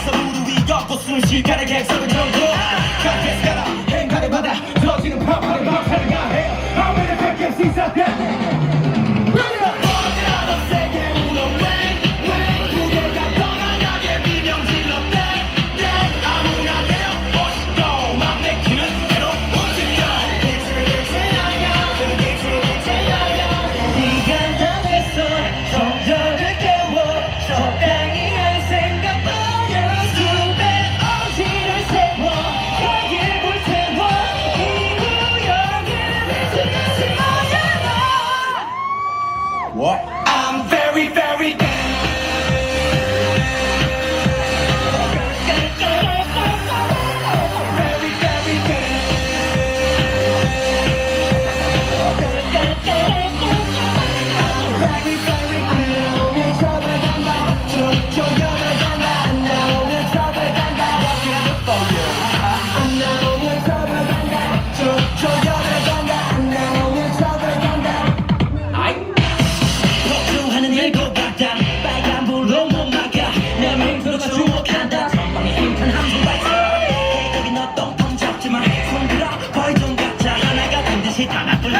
해서 무릎 위 꺾고 숨 쉬게 하는 객석을 정도 가 si